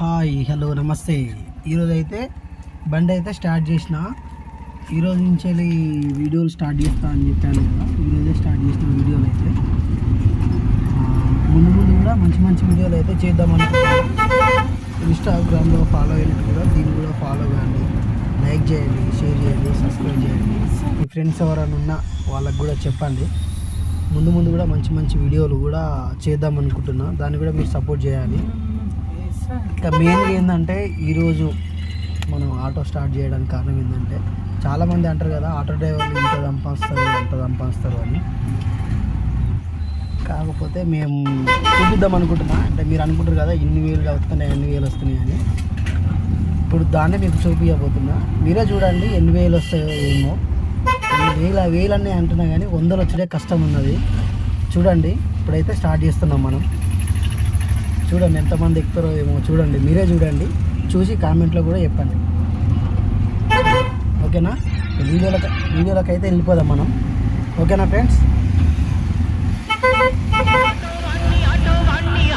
Hi hello నమస్తే. ఈరోజు అయితే బండి అయితే స్టార్ట్ చేసిన. ఈరోజు నుంచి వెళ్ళి వీడియోలు స్టార్ట్ చేస్తా అని చెప్పాను కదా. ఈరోజే స్టార్ట్ చేసిన వీడియోలు అయితే ముందు ముందు కూడా మంచి మంచి వీడియోలు అయితే చేద్దాం అనుకుంటున్నాను. ఇన్స్టాగ్రామ్లో ఫాలో అయినట్టు కూడా దీన్ని కూడా ఫాలో కానీ లైక్ చేయండి షేర్ చేయండి సబ్స్క్రైబ్ చేయండి. మీ ఫ్రెండ్స్ ఎవరైనా ఉన్నా వాళ్ళకు కూడా చెప్పండి. ముందు ముందు కూడా మంచి మంచి వీడియోలు కూడా చేద్దాం అనుకుంటున్నా. దాన్ని కూడా మీరు సపోర్ట్ చేయాలి. ఇంకా మెయిన్గా ఏంటంటే ఈరోజు మనం ఆటో స్టార్ట్ చేయడానికి కారణం ఏంటంటే చాలామంది అంటారు కదా ఆటో డ్రైవర్లు ఇంత సంపాదిస్తారు ఎంత సంపాదిస్తారు అని. కాకపోతే మేము చూపిద్దాం అనుకుంటున్నా. అంటే మీరు అనుకుంటారు కదా ఇన్ని వేలు వస్తున్నాయి ఎన్ని వేలు వస్తున్నాయి అని. ఇప్పుడు దాన్నే మీకు చూపించబోతున్నా మీరే చూడండి ఎన్ని వేలు వస్తాయో ఏమో. వేల వేలన్నీ అంటున్నా కానీ వందలు వచ్చే కష్టం ఉన్నది. చూడండి ఇప్పుడైతే స్టార్ట్ చేస్తున్నాం మనం. చూడండి ఎంతమంది ఎక్కుతారో ఏమో చూడండి మీరే చూడండి. చూసి కామెంట్లో కూడా చెప్పండి. ఓకేనా? వీడియోలకు వీడియోలకు అయితే వెళ్ళిపోదాం మనం. ఓకేనా ఫ్రెండ్స్?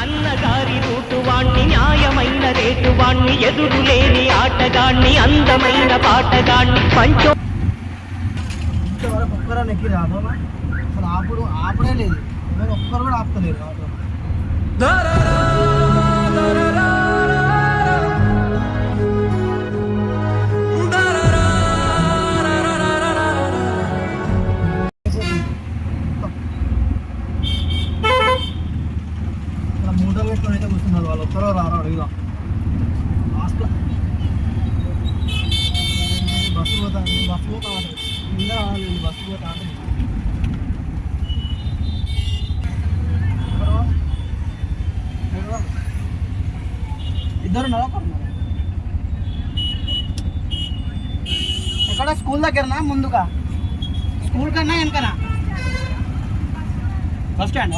అన్నగారి రూటు వాణ్ణి న్యాయమైన రేటు వాణ్ణి ఎదురు లేని ఆటగాణ్ణి అందమైన పాటగాణ్ణి పంచో ఇంతవరకు ఒక్కరా నెక్కి రాదు అసలు ఆపుడు ఆపడే లేదు. ఒక్కరు కూడా ఆపుతలేరు ఆటో దగ్గరనా ముందుగా? స్కూల్ కన్నా వెనకనా? బస్ స్టాండ్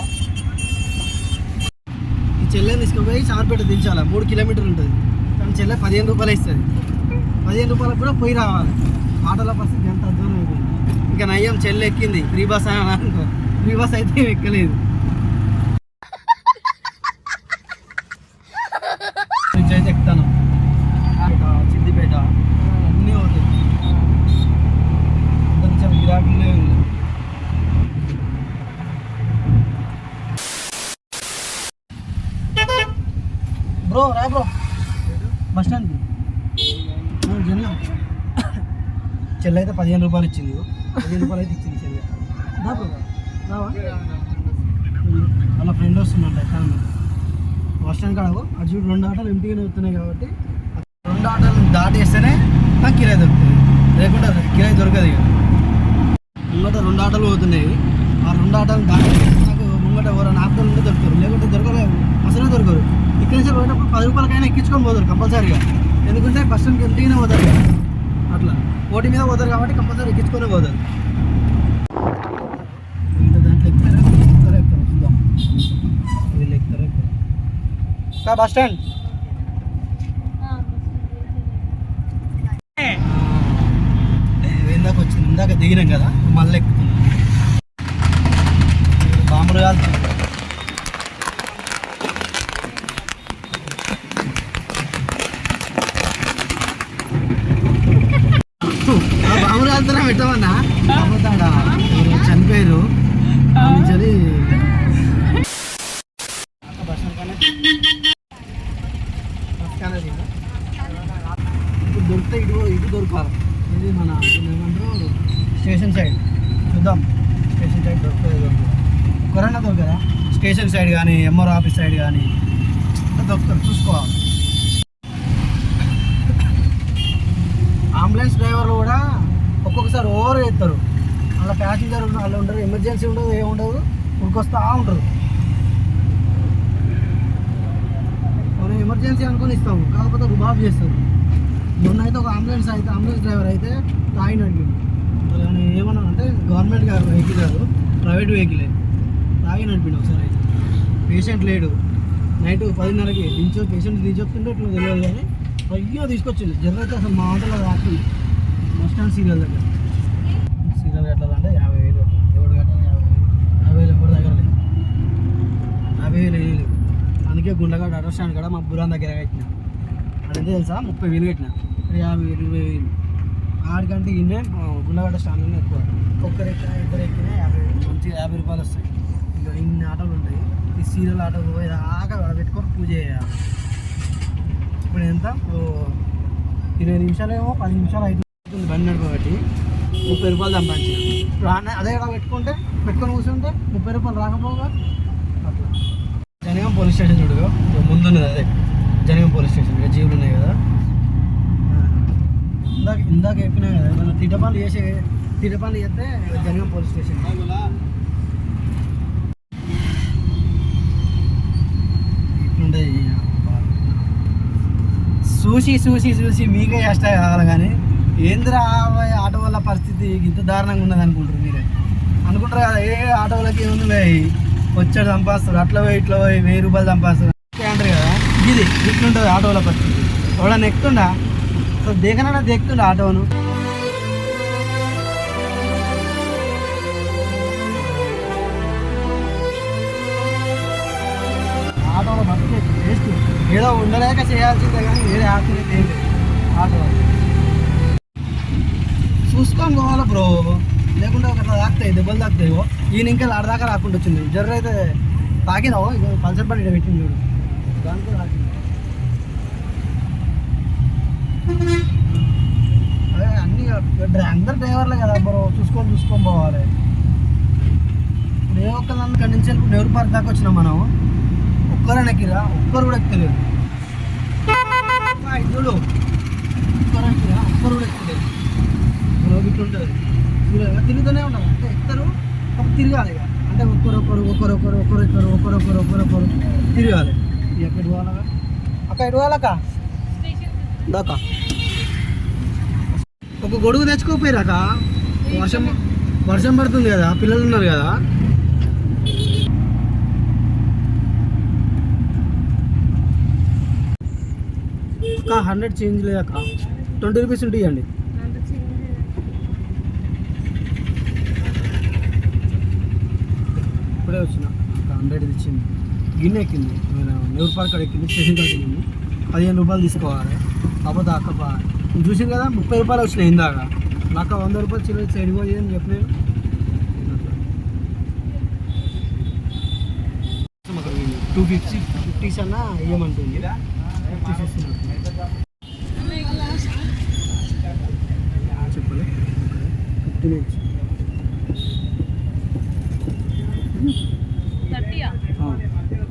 ఈ చెల్లెని తీసుకుపోయి చార్పేట దించాలి. మూడు కిలోమీటర్లు ఉంటుంది. కానీ చెల్లె పదిహేను రూపాయలు ఇస్తుంది. పదిహేను రూపాయలకు కూడా పోయి రావాలి. ఆటోల పరిస్థితి ఎంత అద్భుతం అయిపోయింది ఇంకా నయ్యం చెల్లె ఎక్కింది. ఫ్రీ బస్ అని అనుకో. ఫ్రీ బస్ అయితే ఏం ఎక్కలేదు నుంచి అయితే ఎక్కుతాను సిద్దిపేట అన్నీ అవుతాయి కొంచెం గిరాకీ లేవు బ్రో రా బ్రో బస్ స్టాండ్కి జన్మ చెల్లి అయితే పదిహేను రూపాయలు ఇచ్చింది. పదిహేను రూపాయలు అయితే ఇచ్చింది చెల్లి రావా? వాళ్ళ ఫ్రెండ్ వస్తున్నాడు ఎక్కడ బస్ స్టాండ్ కాడ అటు చూడు రెండు ఆటలు ఎంపీగానే వస్తున్నాయి కాబట్టి. రెండు ఆటలు దాటేస్తేనే నాకు కిరాయి దొరుకుతుంది. లేకుంటే కిరాయి దొరకదు ఇక. ముంగట రెండు ఆటలు పోతున్నాయి. ఆ రెండు ఆటలు దాటి నాకు ముంగట ఎవరైనా ఆటలు ఉంటే దొరుకుతారు. లేకుంటే దొరకలేవు అసలే దొరకరు. ఇక్కడ నుంచి పోయినప్పుడు పది రూపాయలకైనా ఎక్కించుకొని పోతారు కంపల్సరీగా. ఎందుకంటే బస్ స్టాండ్కి ఎంతైనా పోతారు కదా. అట్లా. ఓటి మీద పోతారు కాబట్టి కంపల్సరీ ఎక్కించుకొని పోతారు. దాంట్లో ఎక్కుతారా ఎక్కుతారా చూద్దాం వీళ్ళు ఎక్కుతారా బస్ స్టాండ్? ఇందాక వచ్చింది ఇందాక దిగినాం కదా మళ్ళీ ఎక్కుతున్నాం. బాంబులు కాదు కాలుతున్నా పెట్టమన్నా? ఎవరో చనిపోయారు? ఇప్పుడు దొరికితే ఇటు ఇటు దొరకాలి. ఇది మన ఏమంటారు? Station side. చూద్దాం. స్టేషన్ సైడ్ దొరుకుతుంది దొరుకుతుంది కరోనా దొరకదా? స్టేషన్ సైడ్ కానీ ఎంఆర్ ఆఫీస్ సైడ్ కానీ. దొరుకుతుంది. చూసుకోవాలి అంబులెన్స్ డ్రైవర్లు కూడా చేస్తారు. అలా ప్యాసింజర్ ఉండరు అలా ఉండరు. ఎమర్జెన్సీ ఉండదు ఏమి ఉండదు. ఉరికొస్తా ఉంటారు. మనం ఎమర్జెన్సీ అనుకొని ఇస్తాము. కాకపోతే రుబాబ్ చేస్తారు. మొన్న అయితే ఒక అంబులెన్స్ అయితే అంబులెన్స్ డ్రైవర్ అయితే తాగిన అడిగింది ఏమన్నా అంటే గవర్నమెంట్ గారు వెహికల్ కాదు ప్రైవేట్ వెహికలే తాగి నడిపిండు ఒకసారి అయితే. పేషెంట్ లేడు. నైట్ పదిన్నరకి దించో పేషెంట్ దించొస్తుంటే ఇట్లా తెలియదు కానీ అయ్యో తీసుకొచ్చింది జర్ర అయితే అసలు మా ఆటోలో రాకుండా బస్ స్టాండ్ సీరియల్ దగ్గర సీరియల్ కట్టాలంటే యాభై వేలు ఎవడు కట్టాలి యాభై వేలు యాభై వేలు ఎవరి దగ్గర లేదు యాభై వేలు వేయలేదు అందుకే గుండెగాడు ఆటో స్టాండ్ కూడా మా బురాన్ దగ్గర కట్టిన. అది తెలుసా? ముప్పై వేలు కట్టిన. యాభై ఇరవై వేలు. ఆడికంటే ఇన్నే గుండగడ్డ స్టాండ్లోనే ఎక్కువ. ఒక్కరు ఎక్కినా ఇద్దరు ఎక్కినా యాభై మంచిగా యాభై రూపాయలు వస్తాయి. ఇక ఇన్ని ఆటోలు ఉంటాయి. ఈ సీరియల్ ఆటోలు పోయి దాకా పెట్టుకొని పూజ చేయాలి. ఇప్పుడు ఎంత? ఓ ఇరవై నిమిషాలేమో పది నిమిషాలు అవుతుంది బండి నడపబట్టి ముప్పై రూపాయలు సంపాదించిన. ఇప్పుడు అదే ఇక్కడ పెట్టుకుంటే పెట్టుకొని కూర్చుంటే ముప్పై రూపాయలు రాకపోగా? అట్లా. జనగం పోలీస్ స్టేషన్ చూడు. ముందున్నది అదే. Jangaon police station. జీవులు ఉన్నాయి కదా. ఇందాక ఇందాక చెప్పినా కదా మన తిట్ట పనులు చేసే తిట్ట పనులు చేస్తే జనగం పోలీస్ స్టేషన్. ఇట్లుండే చూసి చూసి చూసి మీకే కష్ట కావాలి కానీ ఏంద్రా ఆటో వాళ్ళ పరిస్థితి ఇంత దారుణంగా ఉన్నది అనుకుంటారు మీరే. అనుకుంటారు కదా ఏ ఆటో వాళ్ళకి ఏముంది వచ్చాడు సంపాదిస్తాడు అట్లా పోయి ఇట్లా పోయి వెయ్యి రూపాయలు సంపాదిస్తాడు అంటారు కదా ఇది ఇట్లుంటుంది ఆటోలో వాళ్ళ పరిస్థితి. ఎవడన్నా ఎక్కుతుండా అసలు దేకనన్నా దేకుతుండా ఆటోను? ఆటోలో బతికే వేస్ట్. ఏదో ఉండలేక చేయాల్సిందే కానీ వేరే ఆప్షన్ లేదు ఆటో. చూసుకొని పోవాలి బ్రో. లేకుంటే ఒక తాకుతాయి దెబ్బలు తాకుతాయి ఈయన ఇంకా ఆడదాకా రాకుండా వచ్చింది. జర్ర అయితే తాకినావు ఇక పల్సర్ బండి పెట్టింది చూడు. దాంతో తాకింది అదే అన్ని డ్రై- అందరు డ్రైవర్లే కదా బ్రో. చూసుకొని చూసుకొని పోవాలి. ఇప్పుడు ఏ ఒక్కదాన్ని ఇక్కడి నుంచి నెహ్రూ పార్క్ దాకా వచ్చినాం మనం. ఒక్కరైనా ఒక్కరు కూడా ఎక్కలేదు. ఇద్దరు ఒక్కరు ఎక్కిరా ఒక్కరు కూడా ఎక్కలేదు. రోగి ఉంటుంది తిరుగుతూనే ఉంటారు అంటే ఎక్కుతారు తిరగాలి ఇక అంటే ఒక్కరొకరు ఒకరొకరు ఒకరొకరు ఒకరొకరు ఒకరొకరు తిరగాలి ఎక్కడ పోవాలగా అక్క ఎటు పోవాలక్క దాకా ఒక గొడుగు తెచ్చుకోపోయారక వర్షం వర్షం పడుతుంది కదా పిల్లలు ఉన్నారు కదా అక్క హండ్రెడ్ చేంజ్ లేదక్క ట్వంటీ రూపీస్ ఉంటాయండి ఇప్పుడే వచ్చిన. ఒక హండ్రెడ్ ఇచ్చింది. గిన్నె ఎక్కింది. నెహ్రూ పార్క్ కాడ ఎక్కింది. స్టేషన్ కాడ ఎక్కింది. పదిహేను రూపాయలు తీసుకోవాలి. కాకపోతే అక్క నేను నువ్వు చూసింది కదా ముప్పై రూపాయలు వచ్చినాయి ఇందాక. నాకు వంద రూపాయలు చిన్న సైడ్ పోయి అని చెప్పినాను టూ ఫిఫ్టీ ఫిఫ్టీస్ అన్న ఇవ్వమంటుంది చెప్పలే. ఫిఫ్టీ మినిట్స్ థర్టీయా?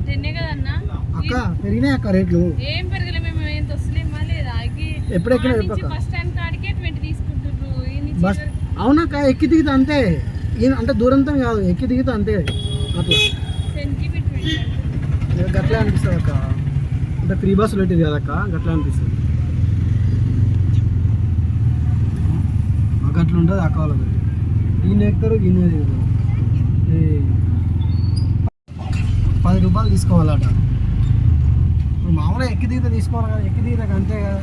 టెన్నే కదన్నా? అక్క పెరిగినాయి అక్క రేట్లు. ఏం పెరగలే మేము వస్తలేమా లేదా? కాడికే ట్వంటీ తీసుకుంటున్నారు బస్ అవునక్క ఎక్కి దిగితే అంతే. అంటే దూరంతో కాదు ఎక్కి దిగితే అంతే. అట్లా. గట్లే అనిపిస్తుంది అక్క. అంటే ఫ్రీ బస్సులు పెట్టింది కదా అక్క. గట్లే అనిపిస్తుంది. అట్లా ఉంటుంది అక్క వాళ్ళకి. ఈయన ఎక్కుతారు ఈయన పది రూపాయలు తీసుకోవాలట. ఇప్పుడు మామూలుగా ఎక్కి దిగితే తీసుకోవాలి కదా ఎక్కి దిగితే అంతే కదా.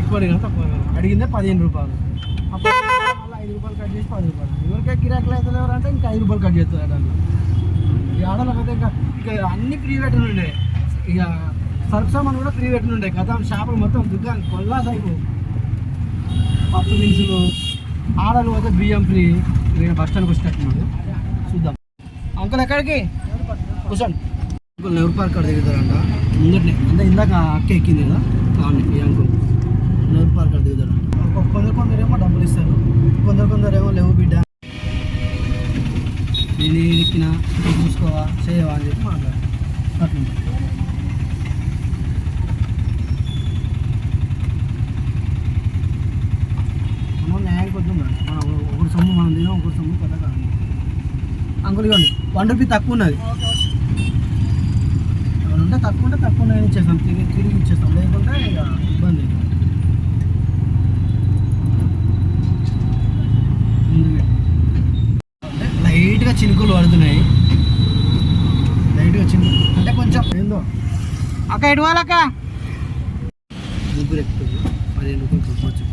ఎక్కువ అడిగినా తక్కువ అడిగిందే పదిహేను రూపాయలు. అప్పుడు మళ్ళీ ఐదు రూపాయలు కట్ చేసి పది రూపాయలు. ఎవరికే గిరాకులు అయితే ఎవరంటే ఇంకా ఐదు రూపాయలు కట్ చేస్తారు దాంట్లో ఈ ఆడలకు ఇంకా ఇక అన్ని ఫ్రీ పెట్టనుండే ఇక సర్ఫ్ సామాన్ కూడా ఫ్రీ పెట్టనుండే కదా షాపులు మొత్తం దుకాణం కొల్లా సైపు. పప్పు దినుసులు ఆడలు పోతే బియ్యం ఫ్రీ. బస్ స్టాండ్కి వచ్చినట్టున్నాడు చూద్దాం. అంకుల్ ఎక్కడికి? కూర్చోండి. నెహ్రూ పార్క్ కాడ దిగుతారంట. ముందటినే అంటే ఇందాక అక్క ఎక్కింది కదా? అవును ఈ అంకుల్. నెహ్రూ పార్క్ కాడ దిగుతారంట. ఒక- కొందరు కొందరు ఏమో డబ్బులు ఇస్తారు. కొందరు కొందరు ఏమో లేవు బిడ్డ. నేను ఎక్కినా చూసుకోవా చేయవా అని చెప్పి మాట్లాడు అట్లా. మనం న్యాయం కొంచెం మనం ఒకటి సొమ్ము మనం తినాం ఒకటి సొమ్ము పెద్ద కాదు. అంకుల్ ఇవ్వండి వన్ రూపీ తక్కువ ఉన్నది. ఉంటే తక్కువ ఉంటే తక్కువ ఉన్నాయని ఇచ్చేస్తాం. తిరిగి తిరిగి ఇచ్చేస్తాం. లేకుంటే ఇక ఇబ్బంది లైట్గా చినుకులు పడుతున్నాయి. లైట్గా చినుకు అంటే కొంచెం ఏందో? అక్క ఎటు వాళ్ళక్క ముగ్గురు ఎక్కుతుంది పదిహేను రూపాయలు కూర్చోవచ్చు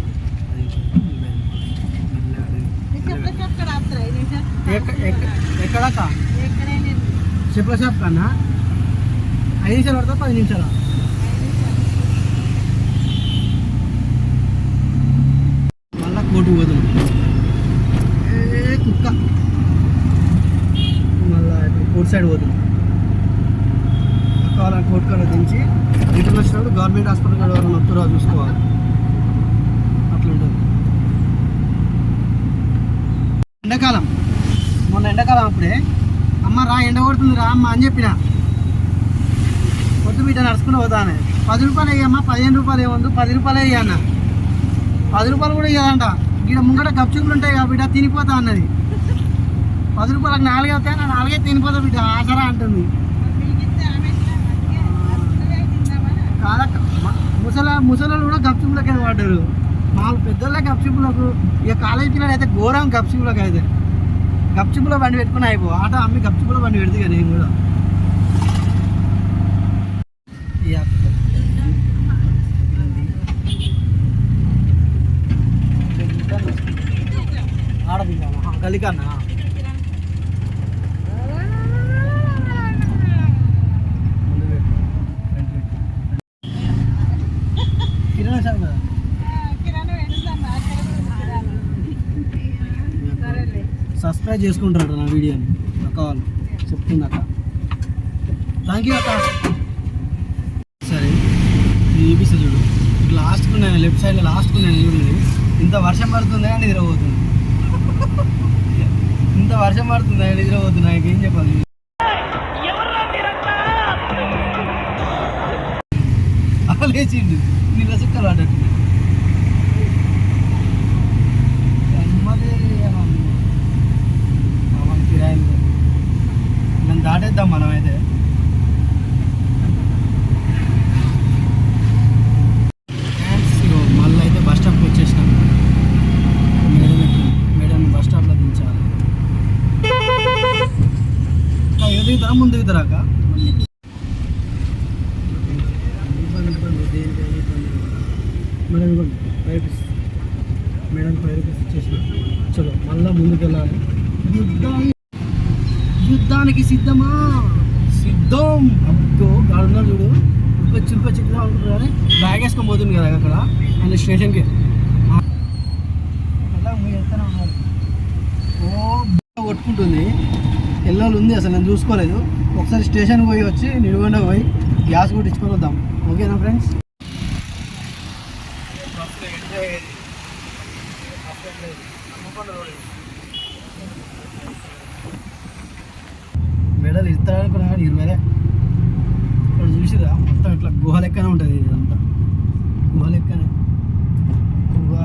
ఎక్కడక్క? చెప్పుల షాప్ కన్నా ఐదు నిమిషాలు పడతా పది నిమిషాలు? మళ్ళా కోటి పోతుంది ఏ కుక్క. మళ్ళా కోర్టు సైడ్ పోతుంది కావాలని కోర్టు కాడ దించి రిటర్న్ వచ్చినప్పుడు గవర్నమెంట్ హాస్పిటల్ కాడ ఎవరైనా వస్తురా చూసుకోవాలి. అట్లుంటుంది. ఎండాకాలం. మొన్న ఎండాకాలం అప్పుడే. అమ్మ రా ఎండ కొడుతుంది రా అమ్మ అని చెప్పినా. వద్దు బిడ్డ నడుచుకుని పోతానే. పది రూపాయలు వేయమ్మా పదిహేను రూపాయలు ఏముంది? పది రూపాయలు వేయన్న పది రూపాయలు కూడా ఇవ్వదంట ఇక్కడ ముంగట గప్చుకులు ఉంటాయి కదా బిడ్డ తినిపోతా అన్నది. పది రూపాయలకు నాలుగే అవుతాయి నా నాలుగే తినిపోతా బిడ్డ ఆసరా అంటుంది. కాదక్క ముసల ముసలు కూడా గప్చుపులకే వాడారు మామూలు పెద్దోళ్ళ గప్చుపులకు ఇక కాలేజీ పిల్లలు అయితే ఘోరం గప్చుపులకు అయితే గప్చుపులో బండి పెట్టుకుని అయిపో. ఆట అమ్మి గప్చుపులో బండి పెడితే కదా నేను కూడా ఈ అక్క. ఆడ దిగామా కిరాణా షాప్ కదా? సబ్స్క్రైబ్ చేసుకుంటారట నా వీడియోని. అక్క వాళ్ళు చెప్తుందక్క థ్యాంక్ యూ అక్క. సరే చూపిస్తా చూడు. ఇట్లా లాస్ట్కు నేను లెఫ్ట్ సైడ్లో లాస్ట్కు నేను చూడండి ఇంత వర్షం పడుతుంది కానీ నిద్రపోతుంది. ఇంత వర్షం పడుతుంది? కానీ నిద్రపోతుంది నాకు ఏం చెప్పాలి? లేచిండు? నీళ్ళ చుక్కలు ఆడట్టు. నెమ్మది మనం దాటేద్దాం మనమైతే ఫ్రెండ్స్, ఇగో మళ్ళీ అయితే బస్ స్టాప్కి వచ్చేసినాం మేడం ఎక్కి- మేడం బస్ స్టాప్లో దించాలి అక్క, ఎటు దిగుతారా ముందు దిగుతారా అక్క మేడం ఇవ్వండి five rupees madam five rupees ఇచ్చేసిన. చలో మళ్ళా ముందుకు వెళ్ళాలి యుద్ధం యుద్ధానికి సిద్ధమా? సిద్ధం. అబ్బో గాడున్నా చూడు. ఉల్ప చిల్ప చిక్కుగా ఉంటుంది కానీ బ్యాగ్ వేసుకొని పోతుంది కదా అక్కడ ఆయన స్టేషన్కి. అలా మీరు ఎత్తనే ఓ కొట్టుకుంటుంది. రోజులు ఉంది అసలు నేను చూసుకోలేదు. ఒకసారి స్టేషన్ పోయి వచ్చి నిడుగుండ పోయి గ్యాస్ కూడా ఇచ్చుకొని వద్దాం. ఓకేనా ఫ్రెండ్స్? మెడల్ ఇస్తాడనుకున్నా కానీ ఇరవైలే ఇక్కడ చూసిరా మొత్తం ఇట్లా గుహ లెక్కనే ఉంటుంది ఇదంతా. గుహ లెక్కనే. గుహ.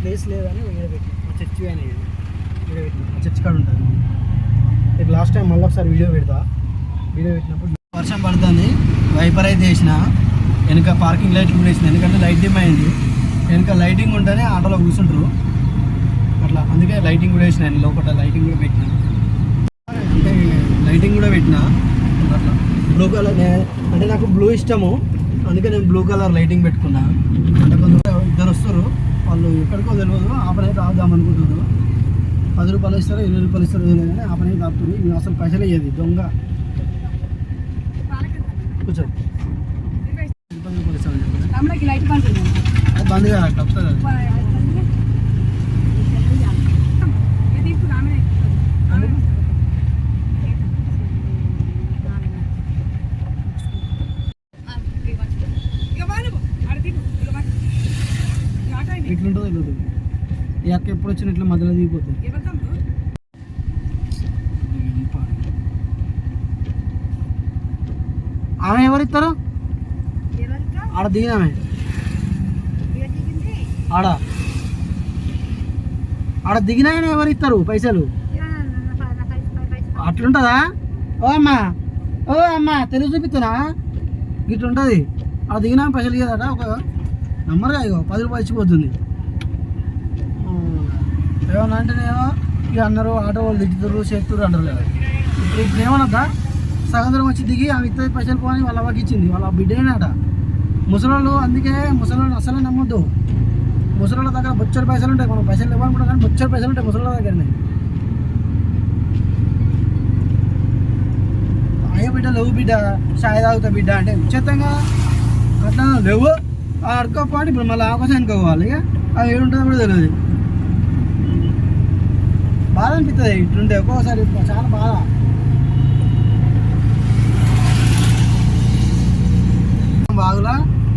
ప్లేస్ లేదని వేరే పెట్టి చర్చి అయినా చర్చ్ కాడ ఉంటుంది. ఇక లాస్ట్ టైం మళ్ళీ ఒకసారి వీడియో పెడతా. వీడియో పెట్టినప్పుడు వర్షం పడుతుంది. వైపర్ అయితే వేసిన వెనక పార్కింగ్ లైట్ కూడా వేసిన ఎందుకంటే లైట్ డిమ్ అయింది. వెనక లైటింగ్ ఉంటేనే ఆటోలో కూర్చుంటారు. అట్లా. అందుకే లైటింగ్ కూడా వేసిన. నేను లోపల లైటింగ్ కూడా పెట్టిన. అంటే లైటింగ్ కూడా పెట్టిన. అట్లా. బ్లూ కలర్ అంటే నాకు బ్లూ ఇష్టము. అందుకే నేను బ్లూ కలర్ లైటింగ్ పెట్టుకున్నా. అంటే కొంత ఇద్దరు వస్తారు. వాళ్ళు ఎక్కడికో తెలియదు. ఆపరేట్ పని అనుకుంటున్నారు పది రూపాయలు ఇస్తారు ఇరవై రూపాయలు ఇస్తారు తెలియదు కానీ ఆ పని అయితే ఆపుతుంది మేము అసలు పైసలు ఇయ్యదు దొంగ. కూర్చో. పది రూపాయలు ఇస్తామని చెప్పండి తమ్ముడికి లైట్ పండుతుంది అది బంద్ కదా తప్పుతుంది అది ఇది ఇప్పుడు ఆమె అందుకు ఎట్లుంటుందో తెలియదు ఈ అక్క ఎప్పుడు వచ్చిన ఇట్లా మధ్యలో దిగిపోతుంది. ఆమె ఎవరు ఇస్తారు? ఆడ దిగినామే. ఆడ. ఆడ దిగినాయని ఎవరు ఇస్తారు పైసలు? అట్లుంటుందా? ఓ అమ్మా. ఓ అమ్మా తెలుగు చూపిస్తున్నా ఇట్లుంటుంది. ఆడ దిగినా పైసలు ఇయ్యదట ఒక నమ్మరుగా ఇగో పది రూపాయలు ఇచ్చిపోతుంది. ఏమన్నా అంటేనేమో ఇక అన్నారు ఆటో వాళ్ళు దిగుతారు చేస్తారు అంటారు కదా. ఇప్పుడు ఇప్పుడు ఏమన్నదా సగం దూరం వచ్చి దిగి ఆమె ఇద్దరు పైసలు పోని వాళ్ళ అవ్వకి ఇచ్చింది వాళ్ళ బిడ్డేనట ముసలోళ్ళు అందుకే ముసలోళ్ళు అసలే నమ్మొద్దు. ముసలోళ్ళ దగ్గర బొచ్చడి పైసలు ఉంటాయి మనం పైసలు ఇవ్వాలనుకుంటాం కానీ బొచ్చడి పైసలు ఉంటాయి ముసలోళ్ళ దగ్గరనే. అయ్యో బిడ్డ లేవు బిడ్డ సాయి తాగుతా బిడ్డ అంటే ఉచితంగా అట్లా లేవు. అడుకోపాటి ఇప్పుడు మళ్ళీ అవకాశం అనుకోవాలి ఇక అది ఏడుంటుందో కూడా తెలియదు. బాధ అనిపిస్తుంది. ఇట్లుంటే ఒక్కోసారి చాలా బాధ. బాగులా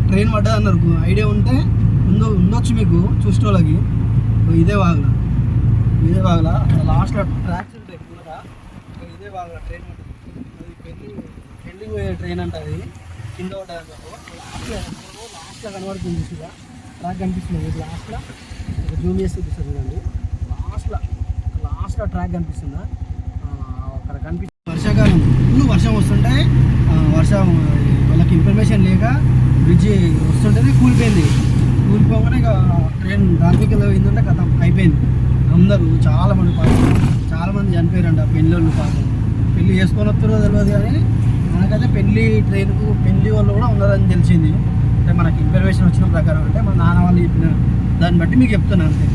ట్రైన్ పడ్డది అన్నారు ఐడియా ఉంటే ఉందో ఉండొచ్చు మీకు చూసిన వాళ్ళకి ఇదే బాగులా ఇదే బాగులా లాస్ట్లో ట్రాక్స్ ఉంటాయి కూడా ఇదే బాగులా ట్రైన్ ఉంటుంది అది పెళ్ళి పెళ్ళికి పోయే ట్రైన్ అంట అది. కింద ఉంటుంది లాస్ట్లో లాస్ట్లో కనబడుతుంది చూసిగా ట్రాక్ కనిపిస్తుంది. లాస్ట్లో. జూనియర్స్ చూపిస్తుంది చూడండి. లాస్ట్లో. లాస్ట్లో ట్రాక్ కనిపిస్తుందా? అక్కడ కనిపి వర్షాకాలం ఫుల్ వర్షం వస్తుంటే వర్షం వాళ్ళకి ఇన్ఫర్మేషన్ లేక బ్రిడ్జి వస్తుంటేనే కూలిపోయింది. కూలిపోగానే ఇక ట్రైన్ దానికి ఏంటంటే కథ అయిపోయింది. అందరూ చాలా మంది పాపం చాలా మంది చనిపోయారంట పెళ్ళోళ్ళు పాపం. పెళ్ళి చేసుకొని వస్తారో తెలియదు కానీ మనకైతే పెళ్ళి ట్రైన్కు పెళ్ళి వాళ్ళు కూడా ఉన్నారని తెలిసింది. అంటే మనకి ఇన్ఫర్మేషన్ వచ్చిన ప్రకారం అంటే మా నాన్న వాళ్ళు చెప్పిన దాన్ని బట్టి మీకు చెప్తున్నాను అంతే.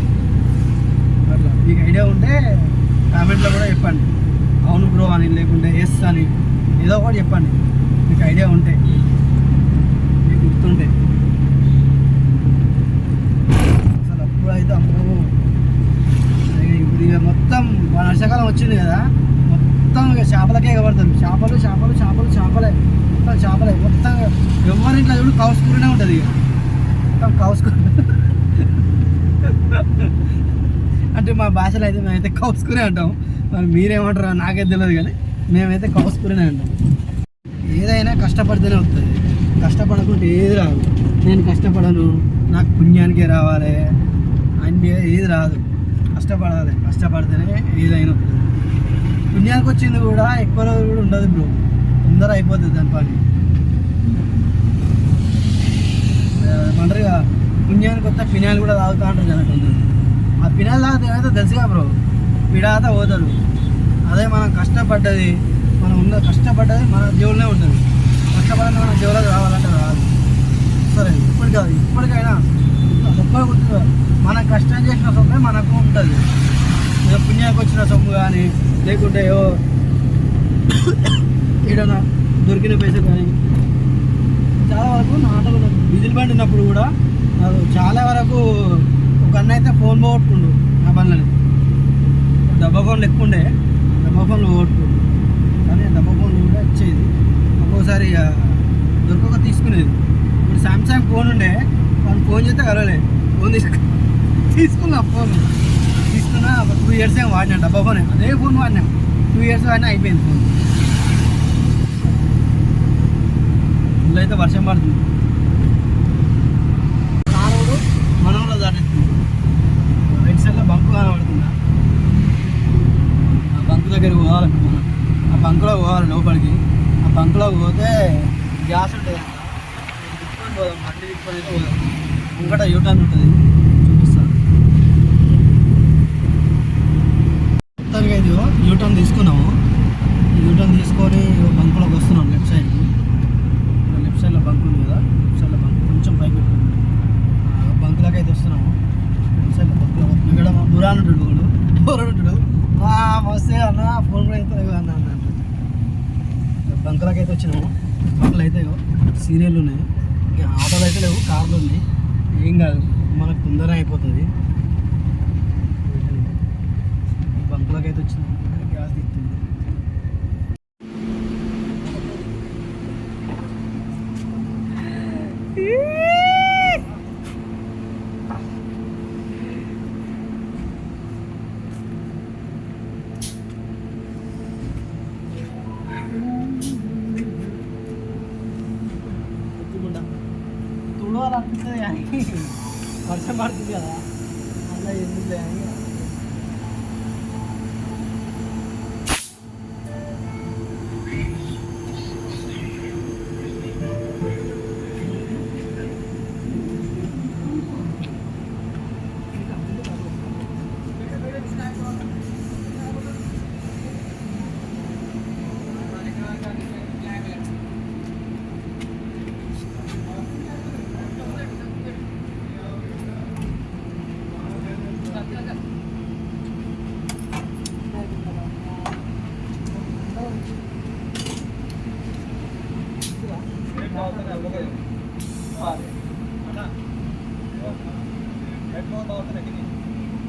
అట్లా. మీకు ఐడియా ఉంటే కామెంట్లో కూడా చెప్పండి. అవును బ్రో అని లేకుంటే ఎస్ అని ఏదో ఒకటి చెప్పండి. మీకు ఐడియా ఉంటే. మీకు గుర్తుంటే. అసలు అప్పుడు అయితే అమ్మో. ఇప్పుడు ఇక మొత్తం వర్షాకాలం వచ్చింది కదా. మొత్తం ఇక చేపలకే ఎగబడుతుంది చేపలు చేపలు చేపలు చేపలే. మొత్తం చేపలే. మొత్తం ఎవరింట్లో చూడు కౌసుకూరనే ఉంటుంది ఇక. మొత్తం కౌసుకూర అంటే మా భాషలో అయితే మేమైతే కౌసుకునే అంటాం మరి మీరేమంటారు నాకైతే తెలియదు కానీ మేమైతే కౌసుకునే అంటాం ఏదైనా కష్టపడితేనే వస్తుంది కష్టపడకుంటే ఏది రాదు. నేను కష్టపడను నాకు పుణ్యానికే రావాలి. అన్ని ఏది రాదు. కష్టపడాలి. కష్టపడితేనే ఏదైనా వస్తుంది పుణ్యానికి వచ్చింది కూడా ఎక్కువ రోజులు కూడా ఉండదు బ్రో. తొందర అయిపోతుంది దాని పని. అంటారు పుణ్యానికి వస్తే ఫినాయిల్ కూడా తాగుతా అంటారు కదా ఆ పిల్లల ఏమైతే తెలుసుగా బ్రో. పిడాత పోతారు. అదే మనం కష్టపడ్డది మనం ఉన్న కష్టపడ్డది మన దేవుళ్ళనే ఉంటుంది. కష్టపడని మన దేవుళ్ళకి రావాలంటే రాదు. సరే ఇప్పుడు కాదు ఇప్పటికైనా గొప్ప గుర్తు మనం కష్టం చేసిన సొమ్మే మనకు ఉంటుంది. ఏదో పుణ్యానికి వచ్చిన సొమ్ము కానీ లేకుంటే ఏవో ఏదైనా దొరికిన పైసలు కానీ. చాలా వరకు నాటలు డీజిల్ బండి ఉన్నప్పుడు కూడా చాలా వరకు ఒక అన్న అయితే ఫోన్ పోగొట్టుకుండు నా బండ్లని డబ్బా ఫోన్లు ఎక్కువ ఉండే డబ్బా ఫోన్లు పోగొట్టుకుండు. కానీ డబ్బా ఫోన్లు కూడా వచ్చేది ఒక్కోసారి ఇక దొరకక తీసుకునేది. ఇప్పుడు సామ్సంగ్ ఫోన్ ఉండే వాళ్ళు ఫోన్ చేస్తే కలవలే. ఫోన్ తీసుకు తీసుకున్నా ఫోన్ తీసుకున్నా ఒక టూ ఇయర్స్ ఏం వాడినా డబ్బా ఫోన్ అదే ఫోన్ వాడినా. టూ ఇయర్స్ వాడినా అయిపోయింది ఫోన్ ఫుల్ అయితే వర్షం పడుతుంది కారుడు మనలో దాటెత్తుంది రైట్ సైడ్లో బంకు కనబడుతుందా ఆ బంకు దగ్గరికి పోవాలి మనం ఆ బంకులో పోవాలి లోపలికి. ఆ బంకులో పోతే గ్యాస్ ఉంటుంది అంట. తిప్పుకొని పోదాం బండి తిప్పుకొని అయితే పోదాం. ముంగట యూటర్న్ ఉంటుంది. చూపిస్తాను మొత్తానికి అయితే యూటర్న్ తీసుకున్నాము. యూటర్న్ తీసుకొని బంకులోకి వస్తున్నాం లెఫ్ట్ సైడ్ లెఫ్ట్ సైడ్లో బంక్ ఉంది కదా లెఫ్ట్ సైడ్లో బంక్. కొంచెం పైకి పెట్టుకుంది బంకులోకి అయితే వస్తున్నాము. లెఫ్ట్ సైడ్లో బంకులో ఇక్కడ మా బురాన్ ఉంటాడు వాడు. బురాన్ ఉంటాడు వస్తే అన్న ఫోన్ కూడా అయితే అన్న. బంకులోకి అయితే వచ్చినాము. బంకులు అయితే సీరియల్ ఉన్నాయి. ఇంకా ఆటోలు అయితే లేవు కార్లు ఉన్నాయి. ఏం కాదు మనకు తొందరగా అయిపోతుంది. బంకులోకి అయితే వచ్చినాము గ్యాస్ తీస్తుంది తుడవాలనిపిస్తుంది కానీ వర్షం పడుతుంది కదా అలా ఎందుకు అని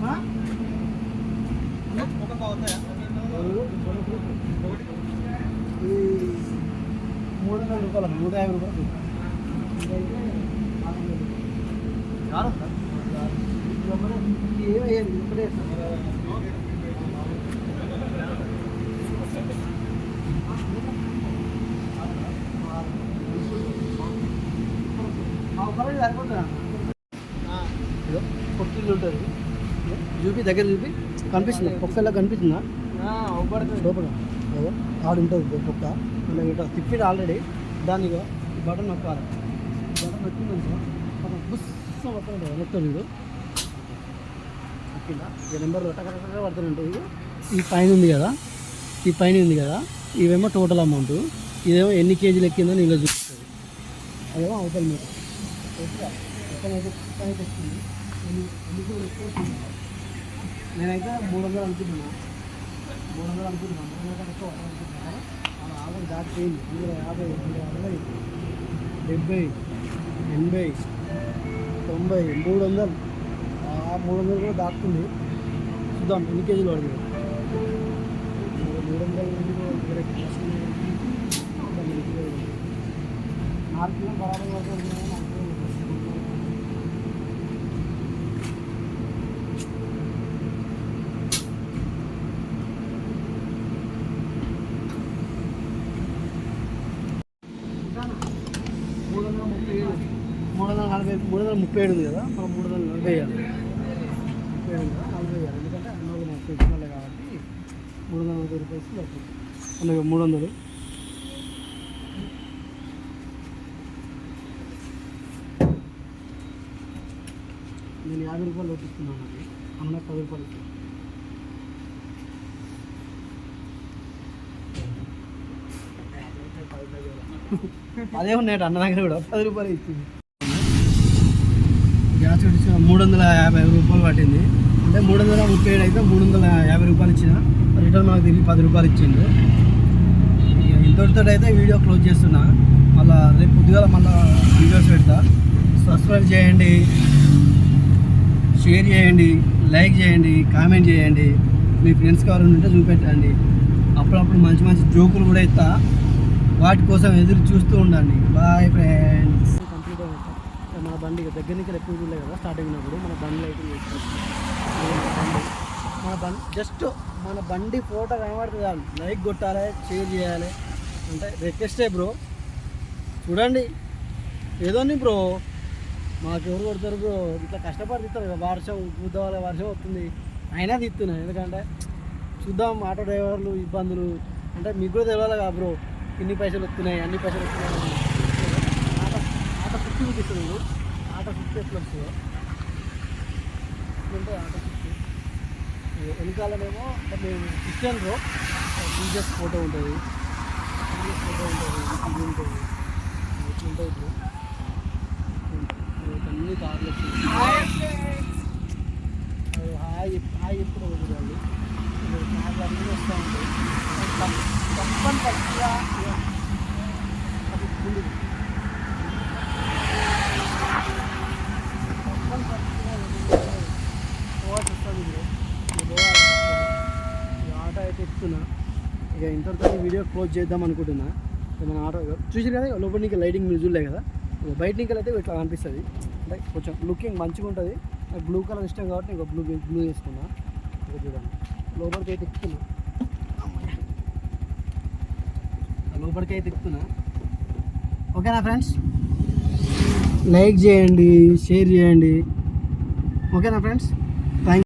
ఆ? ఇది మూడు వందల నాలుగు వందలు. ఏమయ్యేది ఇప్పుడే పొట్టిల్లు ఉంటుంది. చూపి దగ్గర చూపి. కనిపిస్తుంది? పొక్కలా కనిపిస్తుందా? లోపల. అదో, ఆడు ఉంటుంది పొక్క. తిప్పిడు ఆల్రెడీ. దాన్ని బటన్ నొక్కాలి. బటన్ నొక్కిందనుకో మనం బుస్ పడుతుంది నొక్కుతాడు వీడు నొక్కిందా? ఈ నెంబర్ టకటక పడుతుందంటే ఇది. ఈ పైన ఉంది కదా ఈ పైన ఉంది కదా ఇవేమో టోటల్ అమౌంట్ ఇదేమో ఎన్ని కేజీలు ఎక్కిందో నీళ్ళు చూపిస్తుంది. అదేమో అవతల మీద. ఎన్ని నేనైతే మూడు వందలు అనుకుంటున్నాను మూడు వందలు అనుకుంటున్నాను మూడు వందల ఎక్కువ అనుకుంటున్నా అలా ఆల్రెడీ దాటిపోయింది వందల యాభై మూడు వందల అరవై డెబ్బై ఎనభై తొంభై మూడు వందలు. ఆ మూడు వందలు కూడా దాటుతుంది. చూద్దాం ఎన్ని కేజీలు పడుతుంది. మూడు వందల నాలుగు కిలో బరాబర్ పడుతుంది నాకు మూడు వందల ముప్పై ఏడు మూడు వందల నలభై మూడు వందల ముప్పై ఏడు ఉంది కదా మనం మూడు వందల నలభై వేయాలి. ముప్పై ఏడు కదా నలభై వేయాలి. ఎందుకంటే అన్నోళ్ళు మనకు తెలిసిన వాళ్ళే కాబట్టి మూడు వందల నలభై రూపాయలు పడుతుంది అన్నగా మూడు వందలు. నేను యాభై రూపాయలు కొట్టిస్తున్నాను అది అన్న పది రూపాయలు ఇస్తాను అదే ఉన్నాయట అన్న దగ్గర కూడా పది రూపాయలు ఇచ్చింది. మూడు వందల యాభై రూపాయలు పట్టింది. అంటే మూడు వందల ముప్పై ఏడు అయితే మూడు వందల యాభై రూపాయలు ఇచ్చిన. రిటర్న్ మాకు తిరిగి పది రూపాయలు ఇచ్చిండు. ఇక ఇంతటితో అయితే వీడియో క్లోజ్ చేస్తున్నా. మళ్ళీ రేపు పొద్దుగాల మళ్ళీ వీడియోస్ పెడతా. సబ్స్క్రైబ్ చేయండి. షేర్ చేయండి. లైక్ చేయండి. కామెంట్ చేయండి. మీ ఫ్రెండ్స్కి ఎవరైనా ఉంటే చూపెట్టండి. అప్పుడప్పుడు మంచి మంచి జోకులు కూడా ఇస్తా. వాటి కోసం ఎదురు చూస్తూ ఉండండి. Boy friends. దగ్గర నుంచి ఎక్కువ చూడలే కదా స్టార్ట్ అయినప్పుడు మన బండి లైటింగ్ మన బండి జస్ట్ మన బండి ఫోటో కనబడుతుంది చాలు. లైక్ కొట్టాలి షేర్ చేయాలి. అంటే రిక్వెస్టే బ్రో చూడండి. ఏదోని బ్రో మాకు ఎవరు కొడతారు బ్రో ఇట్లా కష్టపడి తీస్తారు కదా వర్షం చూద్దాం వర్షం వస్తుంది. అయినా తీస్తున్నా ఎందుకంటే చూద్దాం ఆటో డ్రైవర్లు ఇబ్బందులు. అంటే మీకు కూడా తెలియాలి కదా బ్రో ఇన్ని పైసలు వస్తున్నాయి అన్ని పైసలు వస్తున్నాయి. ఆట ఆట ఆటో చూపిస్తున్నాను ఆటో ఫిఫ్టీ ఎట్లా వస్తుందో అంటే ఆటో ఫిఫ్టీ. వెనకాలనేమో మేము క్రిస్టియన్ రో జీజస్ ఫోటో ఉంటుంది. జీజస్ ఫోటో ఉంటుంది ఇది ఉంటుంది. ఇట్లా ఉంటుంది. బ్రో అన్ని కార్లు హాయ్ హాయ్ ఎప్పుడు వదిలేదు కార్లు అన్నీ వస్తూ ఉంటాయి. తప్పని తప్పగా అది ముందు తప్పని పచ్చిగా వాటర్ వస్తుంది బ్రో ఈ ఆటో అయితే ఎక్కుతున్నా ఇక ఇంతటితో ఈ వీడియో క్లోజ్ చేద్దాం అనుకుంటున్నా. మన ఆటో చూసారు కదా లోపల నీకు లైటింగ్ మీరు చూడలే కదా. బయట నీకు అయితే ఇట్లా అనిపిస్తుంది. అంటే కొంచెం లుకింగ్ మంచిగా ఉంటుంది. నాకు బ్లూ కలర్ ఇష్టం కాబట్టి నేను బ్లూ బ్లూ వేసుకున్నా. ఇక చూడండి లోపలికి అయితే ఎక్కుతున్నా. లోపలికి అయితే ఎక్కుతున్నా. ఓకేనా ఫ్రెండ్స్? లైక్ చేయండి షేర్ చేయండి. ఓకేనా ఫ్రెండ్స్?